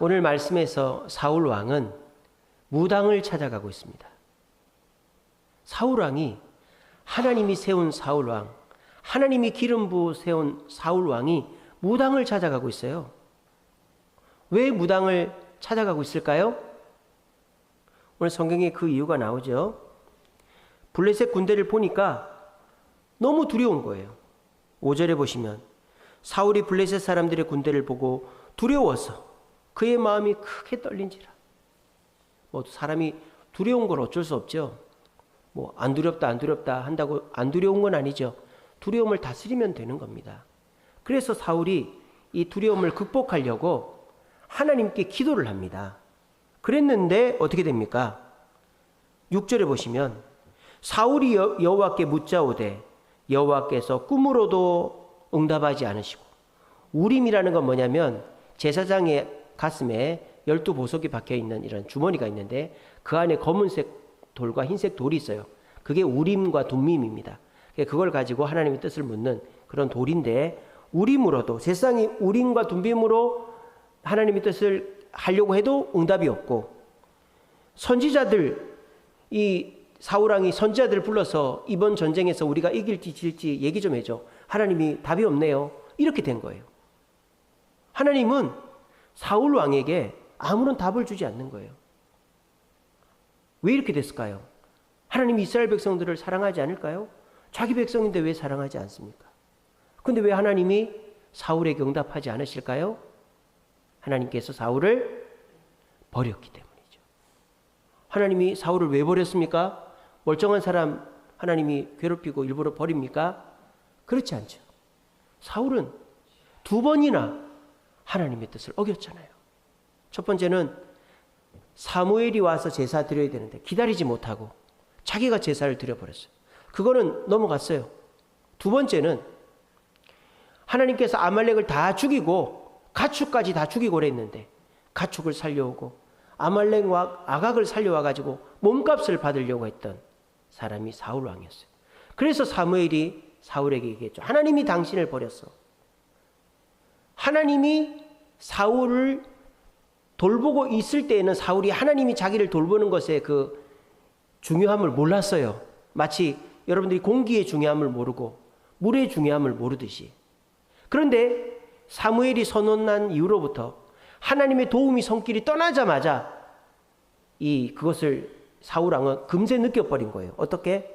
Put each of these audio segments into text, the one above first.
오늘 말씀에서 사울 왕은 무당을 찾아가고 있습니다. 사울 왕이 하나님이 세운 사울 왕, 하나님이 기름 부어 세운 사울 왕이 무당을 찾아가고 있어요. 왜 무당을 찾아가고 있을까요? 오늘 성경에 그 이유가 나오죠. 블레셋 군대를 보니까 너무 두려운 거예요. 5절에 보시면 사울이 블레셋 사람들의 군대를 보고 두려워서 그의 마음이 크게 떨린지라. 뭐 사람이 두려운 건 어쩔 수 없죠. 뭐 안 두렵다 안 두렵다 한다고 안 두려운 건 아니죠. 두려움을 다스리면 되는 겁니다. 그래서 사울이 이 두려움을 극복하려고 하나님께 기도를 합니다. 그랬는데 어떻게 됩니까? 6절에 보시면 사울이 여, 여호와께 묻자오되 여호와께서 꿈으로도 응답하지 않으시고 우림이라는 건 뭐냐면 제사장의 가슴에 열두 보석이 박혀 있는 이런 주머니가 있는데 그 안에 검은색 돌과 흰색 돌이 있어요. 그게 우림과 둠밈입니다. 그걸 가지고 하나님의 뜻을 묻는 그런 돌인데 우림으로도 세상이 우림과 둠빔으로 하나님의 뜻을 하려고 해도 응답이 없고 선지자들 이 사우랑이 선지자들을 불러서 이번 전쟁에서 우리가 이길지 질지 얘기 좀 해줘. 하나님이 답이 없네요. 이렇게 된 거예요. 하나님은 사울 왕에게 아무런 답을 주지 않는 거예요. 왜 이렇게 됐을까요? 하나님이 이스라엘 백성들을 사랑하지 않을까요? 자기 백성인데 왜 사랑하지 않습니까? 근데 왜 하나님이 사울에게 응답하지 않으실까요? 하나님께서 사울을 버렸기 때문이죠. 하나님이 사울을 왜 버렸습니까? 멀쩡한 사람 하나님이 괴롭히고 일부러 버립니까? 그렇지 않죠. 사울은 두 번이나 하나님의 뜻을 어겼잖아요. 첫 번째는 사무엘이 와서 제사 드려야 되는데 기다리지 못하고 자기가 제사를 드려버렸어요. 그거는 넘어갔어요. 두 번째는 하나님께서 아말렉을 다 죽이고 가축까지 다 죽이고 그랬는데 가축을 살려오고 아말렉과 아각을 살려와 가지고 몸값을 받으려고 했던 사람이 사울 왕이었어요. 그래서 사무엘이 사울에게 얘기했죠. 하나님이 당신을 버렸어. 하나님이 사울을 돌보고 있을 때에는 사울이 하나님이 자기를 돌보는 것의 그 중요함을 몰랐어요. 마치 여러분들이 공기의 중요함을 모르고 물의 중요함을 모르듯이. 그런데 사무엘이 선언한 이후로부터 하나님의 도움이 손길이 떠나자마자 이 그것을 사울 왕은 금세 느껴버린 거예요. 어떻게?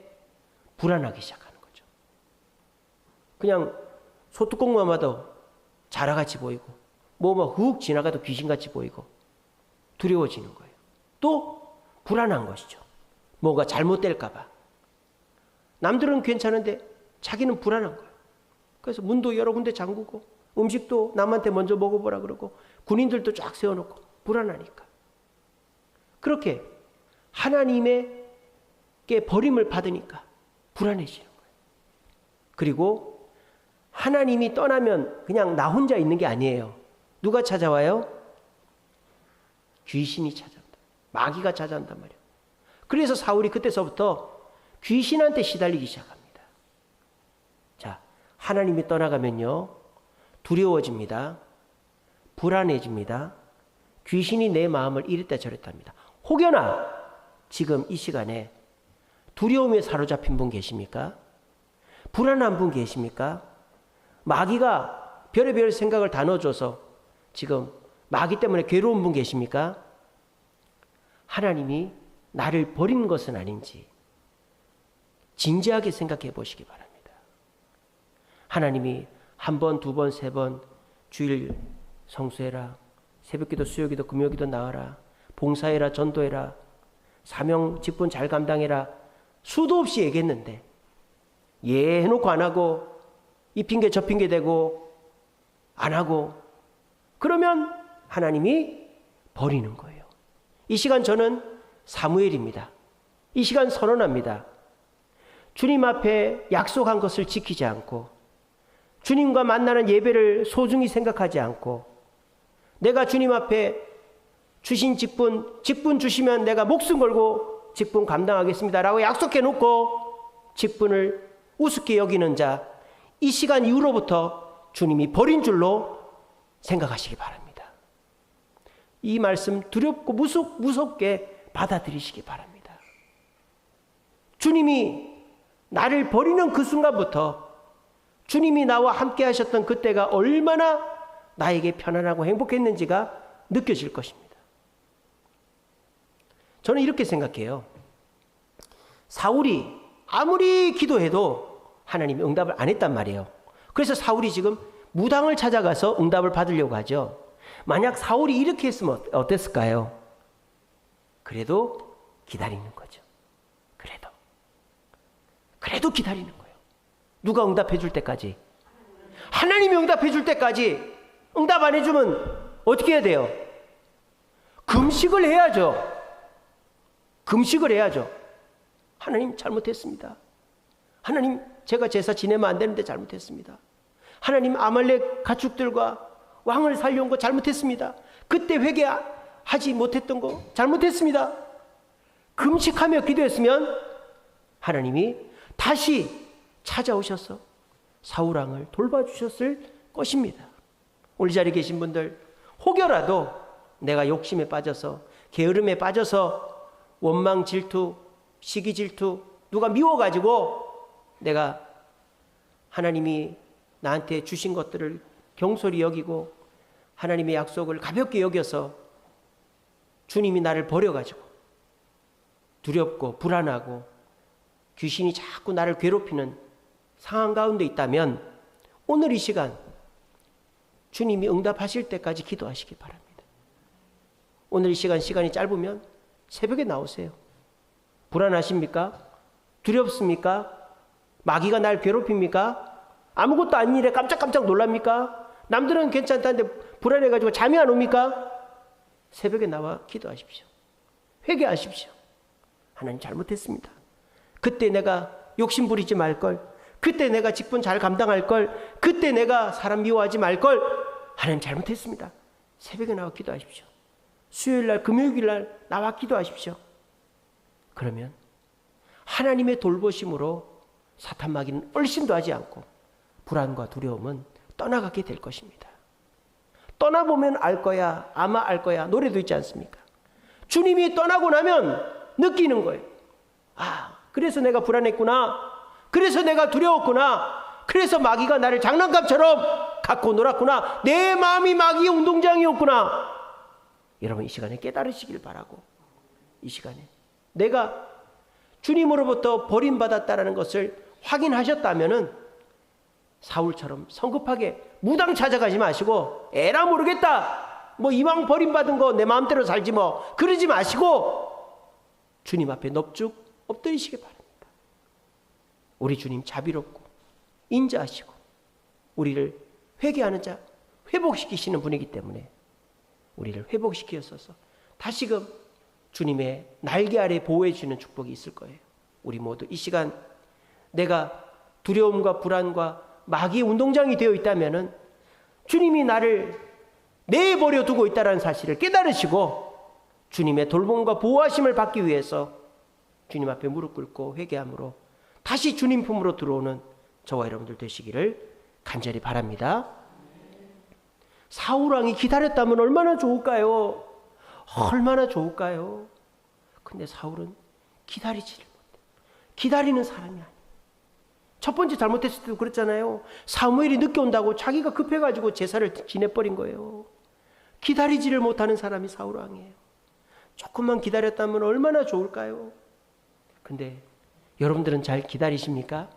불안하기 시작하는 거죠. 그냥 소뚜껑만 봐도 자라같이 보이고 뭐뭐 훅 지나가도 귀신같이 보이고 두려워지는 거예요. 또 불안한 것이죠. 뭐가 잘못될까봐. 남들은 괜찮은데 자기는 불안한 거예요. 그래서 문도 여러 군데 잠그고 음식도 남한테 먼저 먹어보라 그러고 군인들도 쫙 세워놓고 불안하니까. 그렇게 하나님에게 버림을 받으니까 불안해지는 거예요. 그리고 하나님이 떠나면 그냥 나 혼자 있는 게 아니에요. 누가 찾아와요? 귀신이 찾아온다. 마귀가 찾아온단 말이에요. 그래서 사울이 그때서부터 귀신한테 시달리기 시작합니다. 자, 하나님이 떠나가면요. 두려워집니다. 불안해집니다. 귀신이 내 마음을 이랬다 저랬다 합니다. 혹여나 지금 이 시간에 두려움에 사로잡힌 분 계십니까? 불안한 분 계십니까? 마귀가 별의별 생각을 다 넣어줘서 지금 마귀 때문에 괴로운 분 계십니까? 하나님이 나를 버린 것은 아닌지 진지하게 생각해 보시기 바랍니다. 하나님이 한 번, 두 번, 세 번 주일 성수해라. 새벽기도, 수요기도, 금요기도 나와라. 봉사해라, 전도해라. 사명 직분 잘 감당해라. 수도 없이 얘기했는데 예 해놓고 안 하고 이 핑계 저 핑계 대고 안 하고 그러면 하나님이 버리는 거예요. 이 시간 저는 사무엘입니다. 이 시간 선언합니다. 주님 앞에 약속한 것을 지키지 않고 주님과 만나는 예배를 소중히 생각하지 않고 내가 주님 앞에 주신 직분, 직분 주시면 내가 목숨 걸고 직분 감당하겠습니다. 라고 약속해 놓고 직분을 우습게 여기는 자, 이 시간 이후로부터 주님이 버린 줄로 생각하시기 바랍니다. 이 말씀 두렵고 무섭, 무섭게 받아들이시기 바랍니다. 주님이 나를 버리는 그 순간부터 주님이 나와 함께 하셨던 그때가 얼마나 나에게 편안하고 행복했는지가 느껴질 것입니다. 저는 이렇게 생각해요. 사울이 아무리 기도해도 하나님이 응답을 안 했단 말이에요. 그래서 사울이 지금 무당을 찾아가서 응답을 받으려고 하죠. 만약 사울이 이렇게 했으면 어땠을까요? 그래도 기다리는 거죠. 그래도. 그래도 기다리는 거예요. 누가 응답해 줄 때까지. 하나님이 응답해 줄 때까지 응답 안 해주면 어떻게 해야 돼요? 금식을 해야죠. 금식을 해야죠. 하나님 잘못했습니다. 하나님 제가 제사 지내면 안 되는데 잘못했습니다. 하나님 아말렉 가축들과 왕을 살려온 거 잘못했습니다. 그때 회개하지 못했던 거 잘못했습니다. 금식하며 기도했으면 하나님이 다시 찾아오셔서 사울왕을 돌봐주셨을 것입니다. 오늘 자리에 계신 분들 혹여라도 내가 욕심에 빠져서 게으름에 빠져서 원망 질투 시기 질투 누가 미워가지고 내가 하나님이 나한테 주신 것들을 경솔히 여기고 하나님의 약속을 가볍게 여겨서 주님이 나를 버려가지고 두렵고 불안하고 귀신이 자꾸 나를 괴롭히는 상황 가운데 있다면 오늘 이 시간 주님이 응답하실 때까지 기도하시기 바랍니다. 오늘 이 시간 시간이 짧으면 새벽에 나오세요. 불안하십니까? 두렵습니까? 마귀가 날 괴롭힙니까? 아무것도 아닌 일에 깜짝깜짝 놀랍니까? 남들은 괜찮다는데 불안해가지고 잠이 안 옵니까? 새벽에 나와 기도하십시오. 회개하십시오. 하나님 잘못했습니다. 그때 내가 욕심 부리지 말걸. 그때 내가 직분 잘 감당할 걸. 그때 내가 사람 미워하지 말걸. 하나님 잘못했습니다. 새벽에 나와 기도하십시오. 수요일 날, 금요일 날 나와 기도하십시오. 그러면 하나님의 돌보심으로 사탄 마귀는 얼씬도 하지 않고 불안과 두려움은 떠나가게 될 것입니다. 떠나보면 알 거야, 아마 알 거야. 노래도 있지 않습니까? 주님이 떠나고 나면 느끼는 거예요. 아, 그래서 내가 불안했구나. 그래서 내가 두려웠구나. 그래서 마귀가 나를 장난감처럼 갖고 놀았구나. 내 마음이 마귀의 운동장이었구나. 여러분 이 시간에 깨달으시길 바라고 이 시간에 내가 주님으로부터 버림받았다라는 것을 확인하셨다면은 사울처럼 성급하게 무당 찾아가지 마시고 에라 모르겠다. 뭐 이왕 버림받은 거 내 마음대로 살지 뭐 그러지 마시고 주님 앞에 넙죽 엎드리시기 바랍니다. 우리 주님 자비롭고 인자하시고 우리를 회개하는 자 회복시키시는 분이기 때문에 우리를 회복시키셔서 다시금 주님의 날개 아래 보호해 주는 축복이 있을 거예요. 우리 모두 이 시간 내가 두려움과 불안과 마귀 운동장이 되어 있다면은 주님이 나를 내버려 두고 있다는 사실을 깨달으시고 주님의 돌봄과 보호하심을 받기 위해서 주님 앞에 무릎 꿇고 회개함으로 다시 주님 품으로 들어오는 저와 여러분들 되시기를 간절히 바랍니다. 사울왕이 기다렸다면 얼마나 좋을까요? 얼마나 좋을까요? 근데 사울은 기다리지를 못해. 기다리는 사람이 아니에요. 첫 번째 잘못했을 때도 그랬잖아요. 사무엘이 늦게 온다고 자기가 급해가지고 제사를 지내버린 거예요. 기다리지를 못하는 사람이 사울 왕이에요. 조금만 기다렸다면 얼마나 좋을까요? 근데 여러분들은 잘 기다리십니까?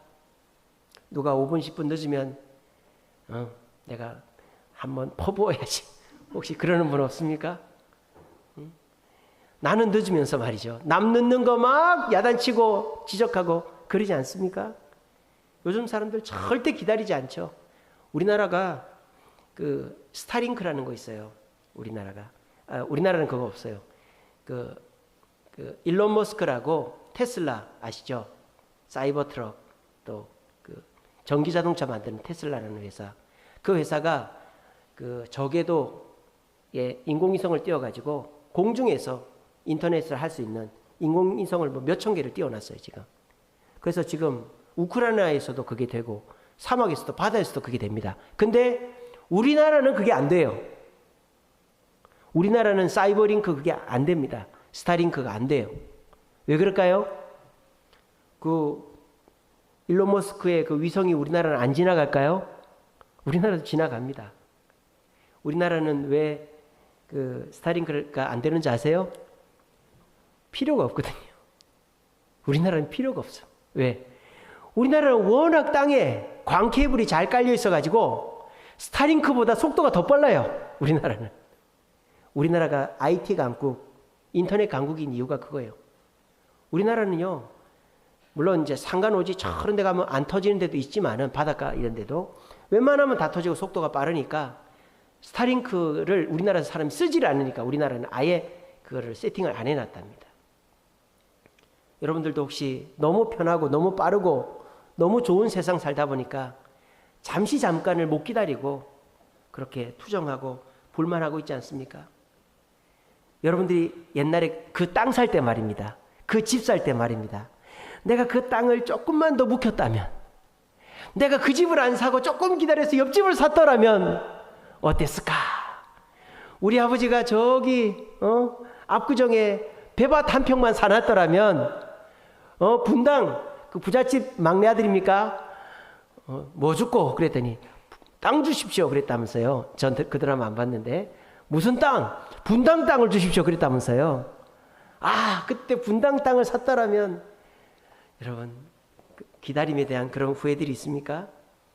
누가 5분, 10분 늦으면 어, 내가 한번 퍼부어야지. 혹시 그러는 분 없습니까? 응? 나는 늦으면서 말이죠. 남 늦는 거 막 야단치고 지적하고 그러지 않습니까? 요즘 사람들 절대 기다리지 않죠. 우리나라가 그 스타링크라는 거 있어요. 우리나라가. 아, 우리나라는 그거 없어요. 그, 그 일론 머스크라고 테슬라 아시죠? 사이버 트럭 또 그 전기 자동차 만드는 테슬라라는 회사. 그 회사가 그 저궤도에 인공위성을 띄워가지고 공중에서 인터넷을 할 수 있는 인공위성을 뭐 몇천 개를 띄워놨어요 지금. 그래서 지금 우크라이나에서도 그게 되고 사막에서도 바다에서도 그게 됩니다. 근데 우리나라는 그게 안 돼요. 우리나라는 사이버링크 그게 안 됩니다. 스타링크가 안 돼요. 왜 그럴까요? 그 일론 머스크의 그 위성이 우리나라는 안 지나갈까요? 우리나라도 지나갑니다. 우리나라는 왜 그 스타링크가 안 되는지 아세요? 필요가 없거든요. 우리나라는 필요가 없어. 왜? 우리나라는 워낙 땅에 광 케이블이 잘 깔려 있어 가지고 스타링크보다 속도가 더 빨라요. 우리나라는. 우리나라가 IT 강국, 인터넷 강국인 이유가 그거예요. 우리나라는요. 물론 이제 상간오지 저런 데 가면 안 터지는 데도 있지만은 바닷가 이런 데도 웬만하면 다 터지고 속도가 빠르니까 스타링크를 우리나라 사람이 쓰지를 않으니까 우리나라는 아예 그거를 세팅을 안 해놨답니다. 여러분들도 혹시 너무 편하고 너무 빠르고 너무 좋은 세상 살다 보니까 잠시 잠깐을 못 기다리고 그렇게 투정하고 불만하고 있지 않습니까? 여러분들이 옛날에 그 땅 살 때 말입니다. 그 집 살 때 말입니다. 내가 그 땅을 조금만 더 묵혔다면, 내가 그 집을 안 사고 조금 기다려서 옆집을 샀더라면 어땠을까? 우리 아버지가 저기 어? 압구정에 배밭 한 평만 사놨더라면 어 분당 그 부잣집 막내 아들입니까? 어, 뭐 죽고 그랬더니 땅 주십시오 그랬다면서요. 전 그 드라마 안 봤는데 무슨 땅? 분당 땅을 주십시오 그랬다면서요. 아 그때 분당 땅을 샀더라면 여러분 그 기다림에 대한 그런 후회들이 있습니까?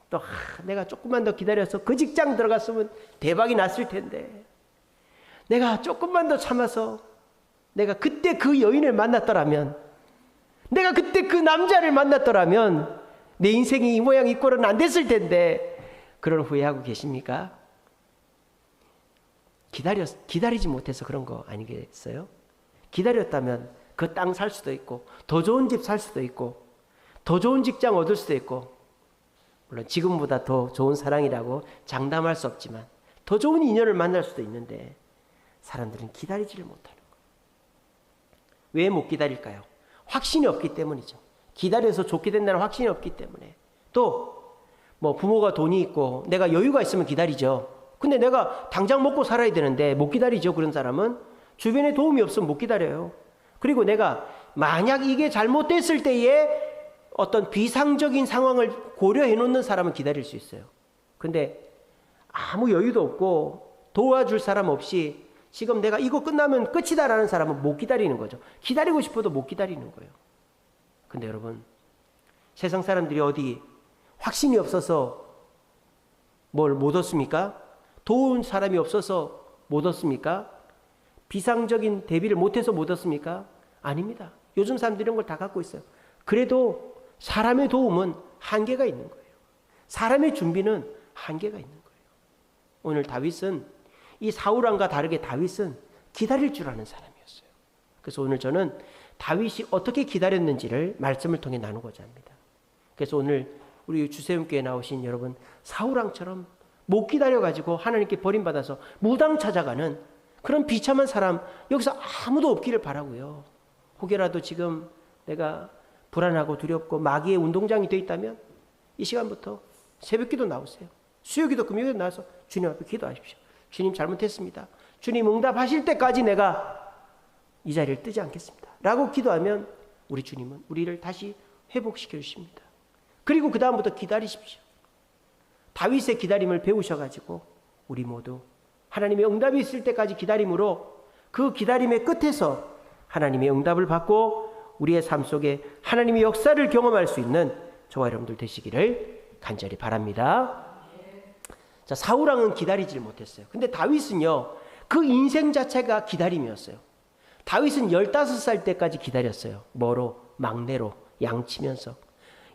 또 아, 내가 조금만 더 기다려서 그 직장 들어갔으면 대박이 났을 텐데 내가 조금만 더 참아서 내가 그때 그 여인을 만났더라면 내가 그때 그 남자를 만났더라면 내 인생이 이 모양 이 꼴은 안 됐을 텐데 그런 후회하고 계십니까? 기다려 기다리지 못해서 그런 거 아니겠어요? 기다렸다면 그 땅 살 수도 있고 더 좋은 집 살 수도 있고 더 좋은 직장 얻을 수도 있고 물론 지금보다 더 좋은 사랑이라고 장담할 수 없지만 더 좋은 인연을 만날 수도 있는데 사람들은 기다리지를 못하는 거예요. 왜 못 기다릴까요? 확신이 없기 때문이죠. 기다려서 좋게 된다는 확신이 없기 때문에. 또, 뭐 부모가 돈이 있고 내가 여유가 있으면 기다리죠. 근데 내가 당장 먹고 살아야 되는데 못 기다리죠. 그런 사람은. 주변에 도움이 없으면 못 기다려요. 그리고 내가 만약 이게 잘못됐을 때에 어떤 비상적인 상황을 고려해 놓는 사람은 기다릴 수 있어요. 근데 아무 여유도 없고 도와줄 사람 없이 지금 내가 이거 끝나면 끝이다라는 사람은 못 기다리는 거죠. 기다리고 싶어도 못 기다리는 거예요. 근데 여러분, 세상 사람들이 어디 확신이 없어서 뭘 못 얻습니까? 도운 사람이 없어서 못 얻습니까? 비상적인 대비를 못해서 못 얻습니까? 아닙니다. 요즘 사람들이 이런 걸 다 갖고 있어요. 그래도 사람의 도움은 한계가 있는 거예요. 사람의 준비는 한계가 있는 거예요. 오늘 다윗은 이 사울왕과 다르게 다윗은 기다릴 줄 아는 사람이었어요. 그래서 오늘 저는 다윗이 어떻게 기다렸는지를 말씀을 통해 나누고자 합니다. 그래서 오늘 우리 주세움교회 나오신 여러분 사울왕처럼 못 기다려 가지고 하나님께 버림받아서 무당 찾아가는 그런 비참한 사람 여기서 아무도 없기를 바라고요. 혹여라도 지금 내가 불안하고 두렵고 마귀의 운동장이 되어 있다면 이 시간부터 새벽기도 나오세요. 수요기도 금요기도 나와서 주님 앞에 기도하십시오. 주님 잘못했습니다. 주님 응답하실 때까지 내가 이 자리를 뜨지 않겠습니다. 라고 기도하면 우리 주님은 우리를 다시 회복시켜 주십니다. 그리고 그 다음부터 기다리십시오. 다윗의 기다림을 배우셔가지고 우리 모두 하나님의 응답이 있을 때까지 기다림으로 그 기다림의 끝에서 하나님의 응답을 받고 우리의 삶 속에 하나님의 역사를 경험할 수 있는 저와 여러분들 되시기를 간절히 바랍니다. 자, 사울왕은 기다리질 못했어요. 근데 다윗은요, 그 인생 자체가 기다림이었어요. 다윗은 15살 때까지 기다렸어요. 뭐로? 막내로, 양치면서.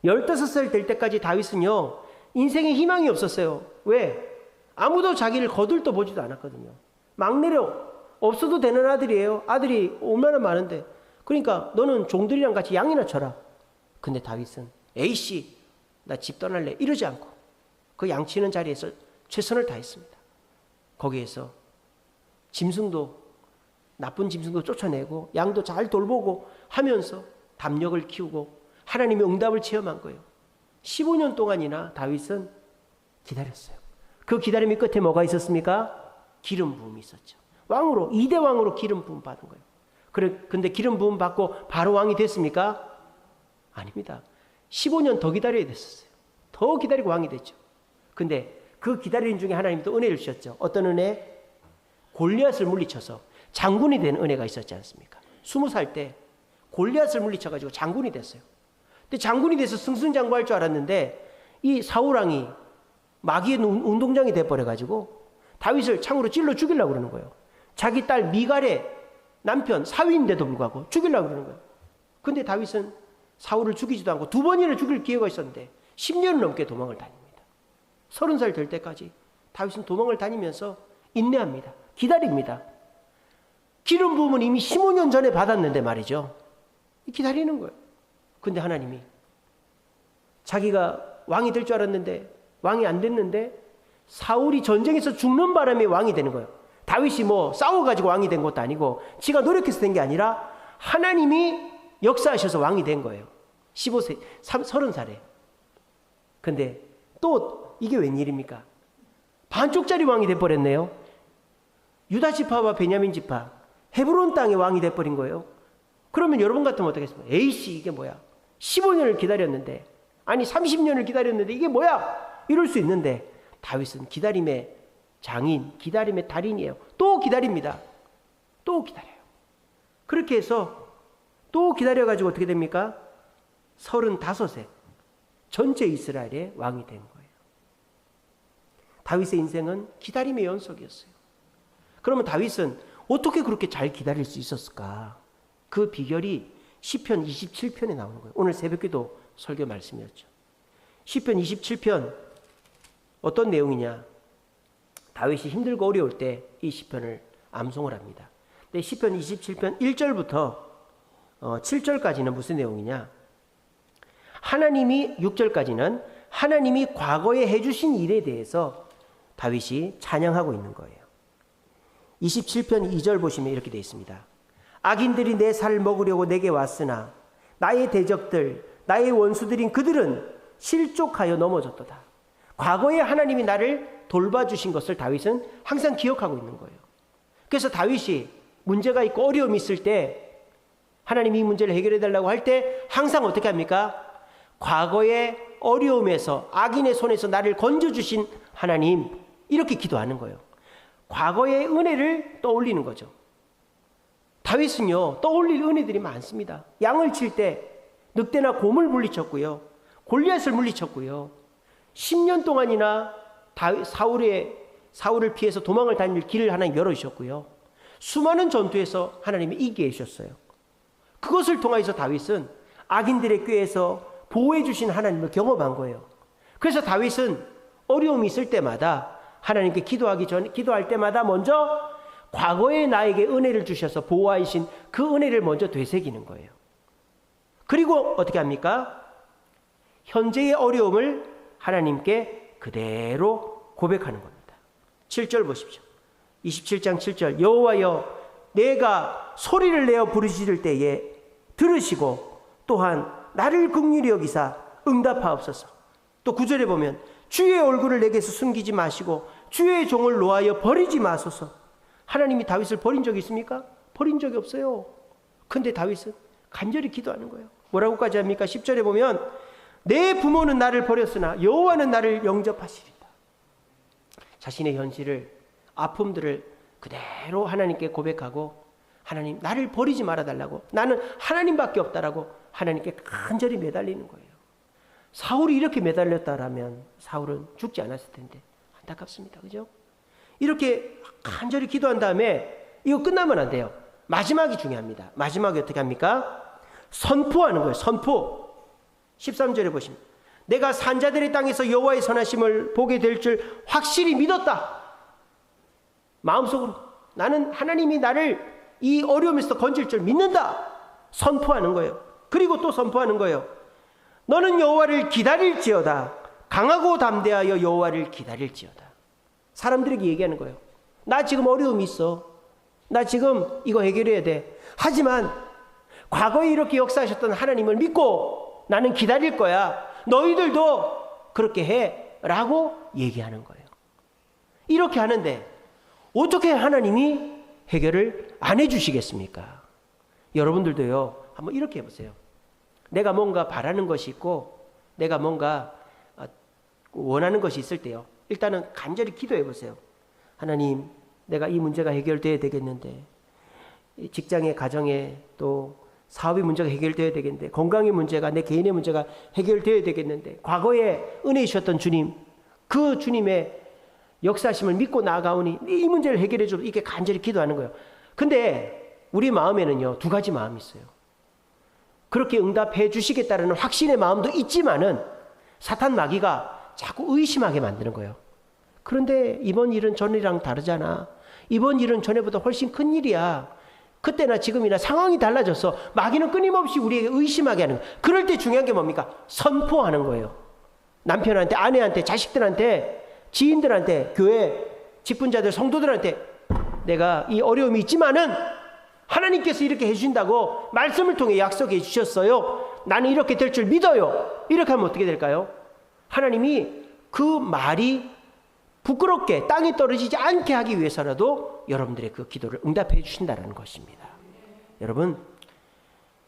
15살 될 때까지 다윗은요, 인생에 희망이 없었어요. 왜? 아무도 자기를 거들떠 보지도 않았거든요. 막내로, 없어도 되는 아들이에요. 아들이 얼마나 많은데. 그러니까 너는 종들이랑 같이 양이나 쳐라. 근데 다윗은, 에이씨, 나 집 떠날래. 이러지 않고, 그 양치는 자리에서 최선을 다했습니다. 거기에서 짐승도 나쁜 짐승도 쫓아내고 양도 잘 돌보고 하면서 담력을 키우고 하나님의 응답을 체험한 거예요. 15년 동안이나 다윗은 기다렸어요. 그 기다림이 끝에 뭐가 있었습니까? 기름 부음이 있었죠. 왕으로 이대 왕으로 기름 부음 받은 거예요. 그래 근데 기름 부음 받고 바로 왕이 됐습니까? 아닙니다. 15년 더 기다려야 됐었어요. 더 기다리고 왕이 됐죠. 근데 그 기다리는 중에 하나님이 또 은혜를 주셨죠. 어떤 은혜? 골리앗을 물리쳐서 장군이 된 은혜가 있었지 않습니까? 20살 때 골리앗을 물리쳐가지고 장군이 됐어요. 근데 장군이 돼서 승승장구할 줄 알았는데 이 사우랑이 마귀의 운- 운동장이 돼버려가지고 다윗을 창으로 찔러 죽이려고 그러는 거예요. 자기 딸 미갈의 남편 사위인데도 불구하고 죽이려고 그러는 거예요. 근데 다윗은 사울을 죽이지도 않고 두 번이나 죽일 기회가 있었는데 10년을 넘게 도망을 다닙니다. 서른 살 될 때까지 다윗은 도망을 다니면서 인내합니다. 기다립니다. 기름 부음은 이미 15년 전에 받았는데 말이죠. 기다리는 거예요. 근데 하나님이 자기가 왕이 될 줄 알았는데 왕이 안 됐는데 사울이 전쟁에서 죽는 바람에 왕이 되는 거예요. 다윗이 뭐 싸워가지고 왕이 된 것도 아니고 지가 노력해서 된 게 아니라 하나님이 역사하셔서 왕이 된 거예요. 15세, 30살에. 근데 또 이게 웬일입니까? 반쪽짜리 왕이 돼버렸네요. 유다 지파와 베냐민 지파, 헤브론 땅의 왕이 돼버린 거예요. 그러면 여러분 같으면 어떻겠습니까? 에이씨 이게 뭐야? 15년을 기다렸는데 아니 30년을 기다렸는데 이게 뭐야? 이럴 수 있는데 다윗은 기다림의 장인, 기다림의 달인이에요. 또 기다립니다. 또 기다려요. 그렇게 해서 또 기다려 가지고 어떻게 됩니까? 35세 전체 이스라엘의 왕이 된. 다윗의 인생은 기다림의 연속이었어요. 그러면 다윗은 어떻게 그렇게 잘 기다릴 수 있었을까? 그 비결이 시편 27편에 나오는 거예요. 오늘 새벽기도 설교 말씀이었죠. 시편 27편 어떤 내용이냐? 다윗이 힘들고 어려울 때 이 시편을 암송을 합니다. 근데 시편 27편 1절부터 어, 7절까지는 무슨 내용이냐? 하나님이 6절까지는 하나님이 과거에 해주신 일에 대해서 다윗이 찬양하고 있는 거예요. 27편 2절 보시면 이렇게 되어 있습니다. 악인들이 내 살을 먹으려고 내게 왔으나 나의 대적들, 나의 원수들인 그들은 실족하여 넘어졌도다. 과거에 하나님이 나를 돌봐주신 것을 다윗은 항상 기억하고 있는 거예요. 그래서 다윗이 문제가 있고 어려움이 있을 때 하나님이 이 문제를 해결해 달라고 할 때 항상 어떻게 합니까? 과거의 어려움에서 악인의 손에서 나를 건져주신 하나님 이렇게 기도하는 거예요. 과거의 은혜를 떠올리는 거죠. 다윗은요 떠올릴 은혜들이 많습니다. 양을 칠 때 늑대나 곰을 물리쳤고요, 골리앗을 물리쳤고요. 10년 동안이나 다윗, 사울의 사울을 피해서 도망을 다닐 길을 하나님 열어주셨고요. 수많은 전투에서 하나님이 이기게 해주셨어요. 그것을 통해서 다윗은 악인들의 꾀에서 보호해 주신 하나님을 경험한 거예요. 그래서 다윗은 어려움이 있을 때마다 하나님께 기도하기 전 기도할 때마다 먼저 과거에 나에게 은혜를 주셔서 보호하신 그 은혜를 먼저 되새기는 거예요. 그리고 어떻게 합니까? 현재의 어려움을 하나님께 그대로 고백하는 겁니다. 7절 보십시오. 27장 7절 여호와여 내가 소리를 내어 부르짖을 때에 들으시고 또한 나를 긍휼히 여기사 응답하옵소서. 또 9절에 보면 주의 얼굴을 내게서 숨기지 마시고 주의 종을 놓아여 버리지 마소서. 하나님이 다윗을 버린 적이 있습니까? 버린 적이 없어요. 근데 다윗은 간절히 기도하는 거예요. 뭐라고까지 합니까? 10절에 보면 내 부모는 나를 버렸으나 여호와는 나를 영접하시리다. 자신의 현실을 아픔들을 그대로 하나님께 고백하고 하나님 나를 버리지 말아 달라고 나는 하나님밖에 없다라고 하나님께 간절히 매달리는 거예요. 사울이 이렇게 매달렸다라면 사울은 죽지 않았을 텐데 안타깝습니다. 그죠? 이렇게 간절히 기도한 다음에 이거 끝나면 안 돼요. 마지막이 중요합니다. 마지막이 어떻게 합니까? 선포하는 거예요. 선포. 13절에 보시면 내가 산자들의 땅에서 여호와의 선하심을 보게 될 줄 확실히 믿었다. 마음속으로 나는 하나님이 나를 이 어려움에서 건질 줄 믿는다. 선포하는 거예요. 그리고 또 선포하는 거예요. 너는 여호와를 기다릴지어다. 강하고 담대하여 여호와를 기다릴지어다. 사람들에게 얘기하는 거예요. 나 지금 어려움이 있어. 나 지금 이거 해결해야 돼. 하지만 과거에 이렇게 역사하셨던 하나님을 믿고 나는 기다릴 거야. 너희들도 그렇게 해. 라고 얘기하는 거예요. 이렇게 하는데 어떻게 하나님이 해결을 안 해주시겠습니까? 여러분들도요, 한번 이렇게 해보세요. 내가 뭔가 바라는 것이 있고, 내가 뭔가 어, 원하는 것이 있을 때요. 일단은 간절히 기도해 보세요. 하나님, 내가 이 문제가 해결돼야 되겠는데, 이 직장의 가정에 또 사업의 문제가 해결돼야 되겠는데, 건강의 문제가 내 개인의 문제가 해결돼야 되겠는데, 과거에 은혜 주셨던 주님, 그 주님의 역사심을 믿고 나아가오니 이 문제를 해결해 줘 이렇게 간절히 기도하는 거예요. 근데 우리 마음에는요 두 가지 마음이 있어요. 그렇게 응답해 주시겠다는 확신의 마음도 있지만은 사탄 마귀가 자꾸 의심하게 만드는 거예요. 그런데 이번 일은 전이랑 다르잖아. 이번 일은 전에보다 훨씬 큰 일이야. 그때나 지금이나 상황이 달라졌어. 마귀는 끊임없이 우리에게 의심하게 하는 거예요. 그럴 때 중요한 게 뭡니까? 선포하는 거예요. 남편한테, 아내한테, 자식들한테, 지인들한테, 교회, 직분자들, 성도들한테 내가 이 어려움이 있지만은 하나님께서 이렇게 해주신다고 말씀을 통해 약속해 주셨어요. 나는 이렇게 될 줄 믿어요. 이렇게 하면 어떻게 될까요? 하나님이 그 말이 부끄럽게 땅에 떨어지지 않게 하기 위해서라도 여러분들의 그 기도를 응답해 주신다는 것입니다. 여러분,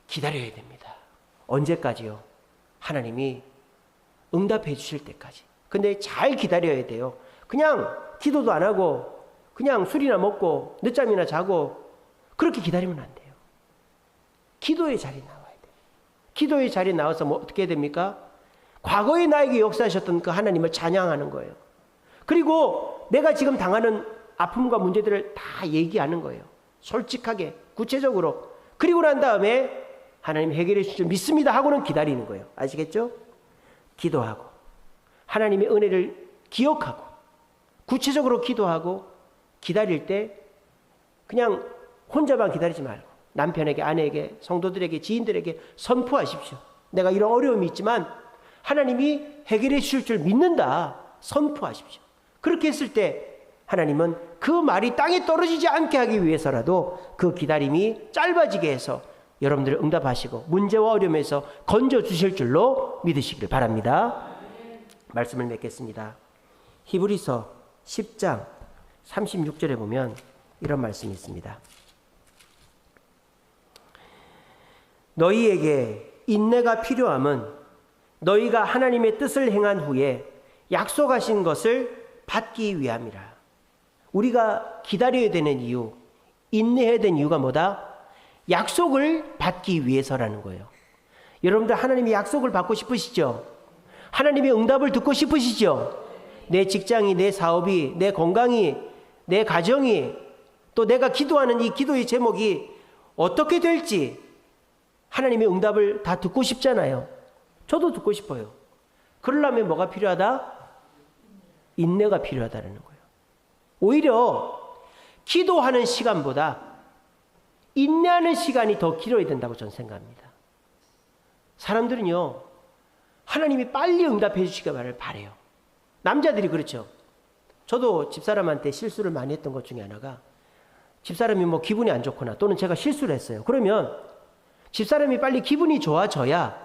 기다려야 됩니다. 언제까지요? 하나님이 응답해 주실 때까지. 근데 잘 기다려야 돼요. 그냥 기도도 안 하고 그냥 술이나 먹고 늦잠이나 자고 그렇게 기다리면 안 돼요. 기도의 자리에 나와야 돼요. 기도의 자리에 나와서 뭐 어떻게 됩니까? 과거에 나에게 역사하셨던 그 하나님을 찬양하는 거예요. 그리고 내가 지금 당하는 아픔과 문제들을 다 얘기하는 거예요. 솔직하게, 구체적으로. 그리고 난 다음에 하나님 해결해 주실 믿습니다 하고는 기다리는 거예요. 아시겠죠? 기도하고 하나님의 은혜를 기억하고 구체적으로 기도하고 기다릴 때 그냥 혼자만 기다리지 말고 남편에게 아내에게 성도들에게 지인들에게 선포하십시오. 내가 이런 어려움이 있지만 하나님이 해결해 주실 줄 믿는다. 선포하십시오. 그렇게 했을 때 하나님은 그 말이 땅에 떨어지지 않게 하기 위해서라도 그 기다림이 짧아지게 해서 여러분들을 응답하시고 문제와 어려움에서 건져 주실 줄로 믿으시길 바랍니다. 말씀을 맺겠습니다. 히브리서 10장 36절에 보면 이런 말씀이 있습니다. 너희에게 인내가 필요함은 너희가 하나님의 뜻을 행한 후에 약속하신 것을 받기 위함이라. 우리가 기다려야 되는 이유, 인내해야 되는 이유가 뭐다? 약속을 받기 위해서라는 거예요. 여러분들 하나님의 약속을 받고 싶으시죠? 하나님의 응답을 듣고 싶으시죠? 내 직장이, 내 사업이, 내 건강이, 내 가정이, 또 내가 기도하는 이 기도의 제목이 어떻게 될지 하나님의 응답을 다 듣고 싶잖아요. 저도 듣고 싶어요. 그러려면 뭐가 필요하다? 인내가 필요하다는 거예요. 오히려 기도하는 시간보다 인내하는 시간이 더 길어야 된다고 저는 생각합니다. 사람들은요, 하나님이 빨리 응답해 주시길 바래요. 남자들이 그렇죠. 저도 집사람한테 실수를 많이 했던 것 중에 하나가 집사람이 뭐 기분이 안 좋거나 또는 제가 실수를 했어요. 그러면 집사람이 빨리 기분이 좋아져야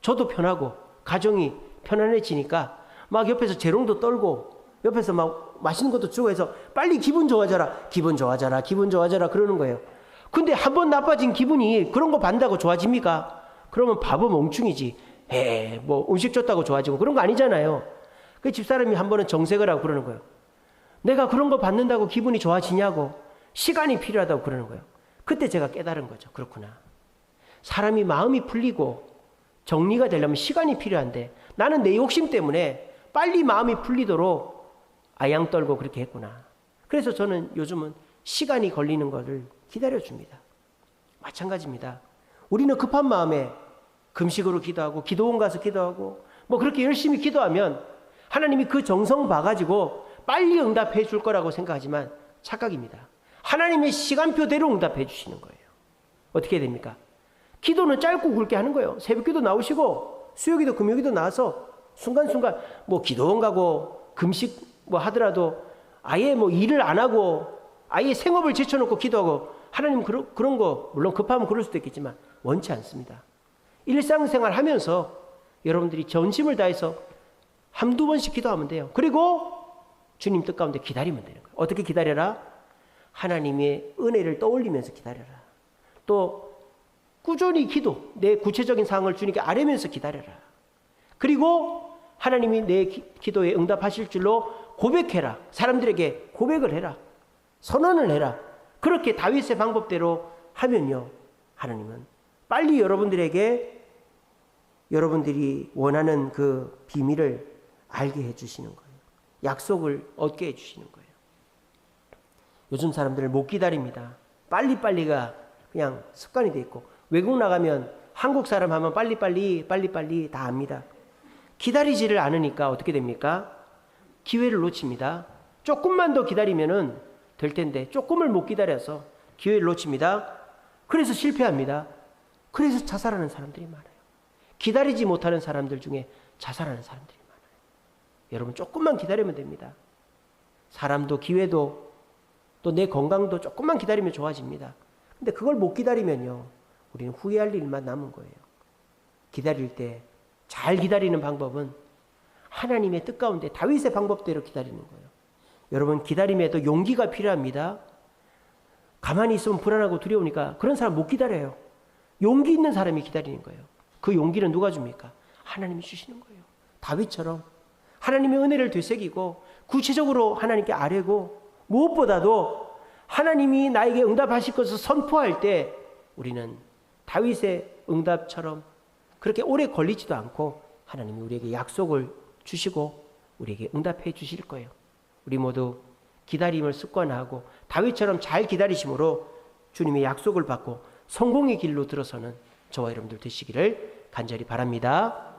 저도 편하고 가정이 편안해지니까 막 옆에서 재롱도 떨고 옆에서 막 맛있는 것도 주고 해서 빨리 기분 좋아져라, 기분 좋아져라, 기분 좋아져라 그러는 거예요. 근데 한 번 나빠진 기분이 그런 거 받는다고 좋아집니까? 그러면 바보 멍충이지. 에, 뭐 음식 줬다고 좋아지고 그런 거 아니잖아요. 그 집사람이 한 번은 정색을 하고 그러는 거예요. 내가 그런 거 받는다고 기분이 좋아지냐고 시간이 필요하다고 그러는 거예요. 그때 제가 깨달은 거죠. 그렇구나. 사람이 마음이 풀리고 정리가 되려면 시간이 필요한데 나는 내 욕심 때문에 빨리 마음이 풀리도록 아양 떨고 그렇게 했구나. 그래서 저는 요즘은 시간이 걸리는 것을 기다려줍니다. 마찬가지입니다. 우리는 급한 마음에 금식으로 기도하고 기도원 가서 기도하고 뭐 그렇게 열심히 기도하면 하나님이 그 정성 봐가지고 빨리 응답해 줄 거라고 생각하지만 착각입니다. 하나님의 시간표대로 응답해 주시는 거예요. 어떻게 됩니까? 기도는 짧고 굵게 하는 거예요. 새벽 기도 나오시고 수요기도 금요기도 나와서 순간순간 뭐 기도원 가고 금식 뭐 하더라도 아예 뭐 일을 안 하고 아예 생업을 제쳐놓고 기도하고 하나님 그런, 그런 거 물론 급하면 그럴 수도 있겠지만 원치 않습니다. 일상생활 하면서 여러분들이 전심을 다해서 한두 번씩 기도하면 돼요. 그리고 주님 뜻 가운데 기다리면 되는 거예요. 어떻게 기다려라? 하나님의 은혜를 떠올리면서 기다려라. 또 꾸준히 기도, 내 구체적인 사항을 주님께 아뢰면서 기다려라. 그리고 하나님이 내 기, 기도에 응답하실 줄로 고백해라. 사람들에게 고백을 해라. 선언을 해라. 그렇게 다윗의 방법대로 하면요. 하나님은 빨리 여러분들에게 여러분들이 원하는 그 비밀을 알게 해 주시는 거예요. 약속을 얻게 해 주시는 거예요. 요즘 사람들을 못 기다립니다. 빨리빨리가 그냥 습관이 돼 있고 외국 나가면 한국 사람 하면 빨리빨리 빨리빨리 다 압니다. 기다리지를 않으니까 어떻게 됩니까? 기회를 놓칩니다. 조금만 더 기다리면은 될 텐데 조금을 못 기다려서 기회를 놓칩니다. 그래서 실패합니다. 그래서 자살하는 사람들이 많아요. 기다리지 못하는 사람들 중에 자살하는 사람들이 많아요. 여러분 조금만 기다리면 됩니다. 사람도 기회도 또 내 건강도 조금만 기다리면 좋아집니다. 근데 그걸 못 기다리면요. 우리는 후회할 일만 남은 거예요. 기다릴 때 잘 기다리는 방법은 하나님의 뜻 가운데 다윗의 방법대로 기다리는 거예요. 여러분 기다림에도 용기가 필요합니다. 가만히 있으면 불안하고 두려우니까 그런 사람 못 기다려요. 용기 있는 사람이 기다리는 거예요. 그 용기는 누가 줍니까? 하나님이 주시는 거예요. 다윗처럼 하나님의 은혜를 되새기고 구체적으로 하나님께 아뢰고 무엇보다도 하나님이 나에게 응답하실 것을 선포할 때 우리는 다윗의 응답처럼 그렇게 오래 걸리지도 않고 하나님이 우리에게 약속을 주시고 우리에게 응답해 주실 거예요. 우리 모두 기다림을 습관하고 다윗처럼 잘 기다리심으로 주님의 약속을 받고 성공의 길로 들어서는 저와 여러분들 되시기를 간절히 바랍니다.